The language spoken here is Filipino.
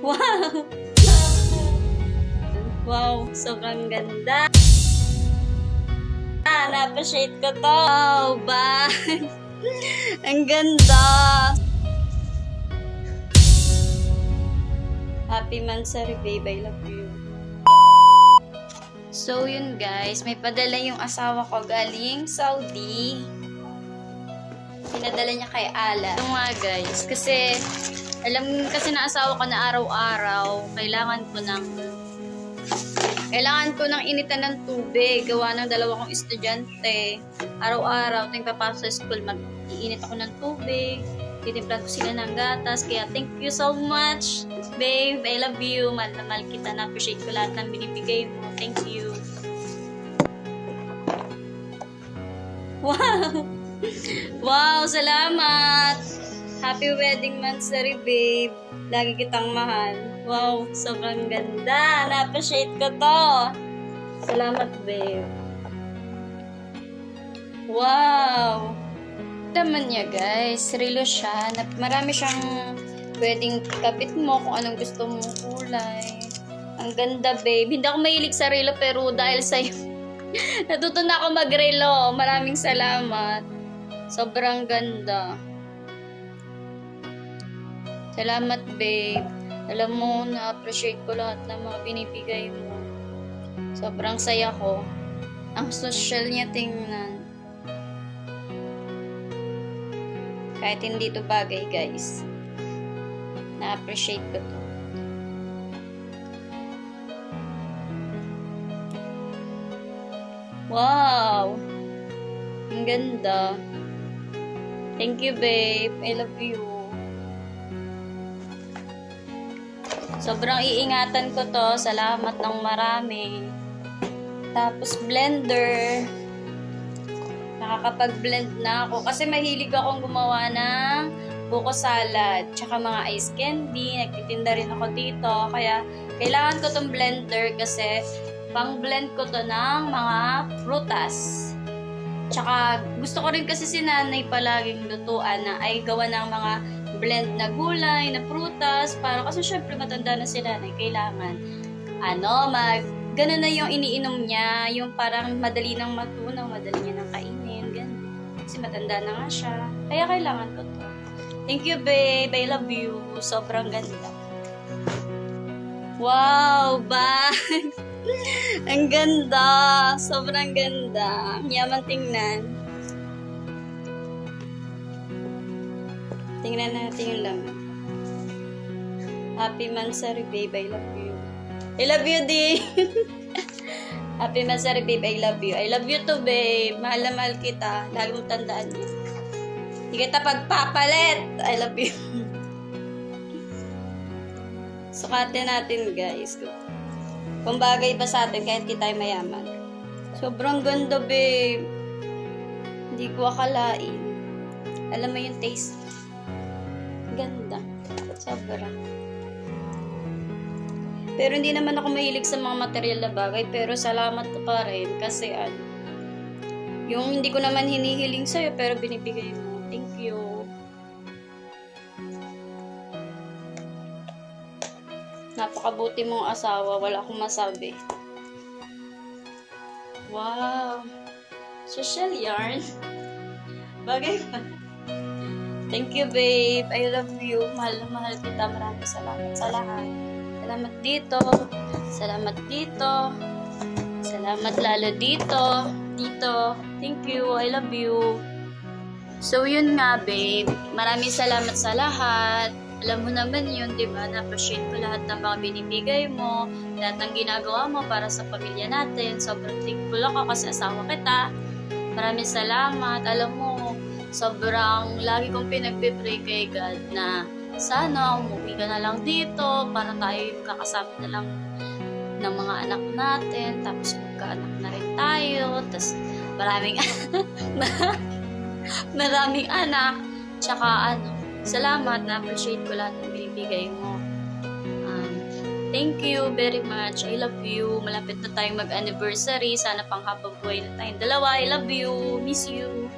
Wow! Wow, sobrang ganda. Ah, na-appreciate ko to. Wow, ba? Ang ganda. Happy Mansari, babe. I love you. So, yun guys. May padala yung asawa ko galing Saudi. Pinadala niya kay Ala. Ito nga guys. Kasi, alam kasi na asawa ko na araw-araw, kailangan ko ng kailangan ko ng initan ng tubig. Gawa ng dalawa kong estudyante. Araw-araw, tuwing papasok sa school, mag-iinit ako ng tubig. Titimplan ko sila ng gatas. Kaya thank you so much, babe. I love you. Mahal na mahal kita. Na-appreciate ko lahat ng binibigay mo. Thank you. Wow! Wow! Salamat! Happy wedding monthsary, babe. Lagi kitang mahal. Wow, sobrang ganda. Na-appreciate ko to. Salamat, babe. Wow! Naman niya, guys. Relo siya. Marami siyang pwedeng kapit mo kung anong gusto mong kulay. Ang ganda, babe. Hindi ako mahilig sa relo, pero dahil sa'yo, natuto na ako mag-relo. Maraming salamat. Sobrang ganda. Salamat, babe. Alam mo, na-appreciate ko lahat ng mga binibigay mo. Sobrang saya ko. Ang social niya tingnan. Kahit hindi to bagay, guys. Na-appreciate ko to. Wow! Ang ganda. Thank you, babe. I love you. Sobrang iingatan ko to. Salamat ng marami. Tapos blender. Nakakapag-blend na ako. Kasi mahilig akong gumawa ng buko salad. Tsaka mga ice candy. Nagtitinda rin ako dito. Kaya kailangan ko tong blender kasi pang blend ko to ng mga prutas. Tsaka gusto ko rin kasi si nanay palaging lutuan na ay gawa ng mga blend na gulay, na prutas, para kasi syempre matanda na sila na kailangan ano, mag ganun na yung iniinom niya, yung parang madali nang matunaw, madali niya nang kainin, ganun. Kasi matanda na nga siya. Kaya kailangan ko to. Thank you, babe. I love you. Sobrang ganda. Wow, bag! Ang ganda! Sobrang ganda. Ang Yaman tingnan. Tingnan natin yung laman. Happy Mansari, babe. I love you. I love you, di. Happy Mansari, babe. I love you. I love you too, babe. Mahal na mahal kita. Lagi mo tandaan yun. Hindi kita pagpapalit. I love you. Sukatin natin, guys. Kung bagay ba sa atin, kahit di tayo mayaman. Sobrang ganda, babe. Hindi ko akalain. Alam mo yung taste. Ganda. Sobra. Pero hindi naman ako mahilig sa mga material na bagay. Pero salamat ka pa rin. Kasi ano, yung hindi ko naman hinihiling sa'yo, pero binibigay mo. Thank you. Napakabuti mong asawa. Wala akong masabi. Wow. Social yarn. Bagay ba? Thank you, babe. I love you. Mahal na mahal kita. Maraming salamat sa lahat. Salamat dito. Salamat dito. Salamat lalo dito. Dito. Thank you. I love you. So, yun nga, babe. Maraming salamat sa lahat. Alam mo naman yun, di ba? Na-appreciate ko lahat ng mga binibigay mo, lahat ng ginagawa mo para sa pamilya natin. Sobrang thankful ako kasi asawa kita. Maraming salamat. Alam mo, sobrang lagi kong pinagpipray kay God na sana umuwi ka na lang dito para tayo kakasama na lang ng mga anak natin. Tapos magkaanak na rin tayo. Tapos maraming maraming anak. Tsaka ano, salamat na appreciate ko lahat ng binibigay mo. Um, thank you very much. I love you. Malapit na tayong mag-anniversary. Sana pang habang buhay na tayong dalawa. I love you. Miss you.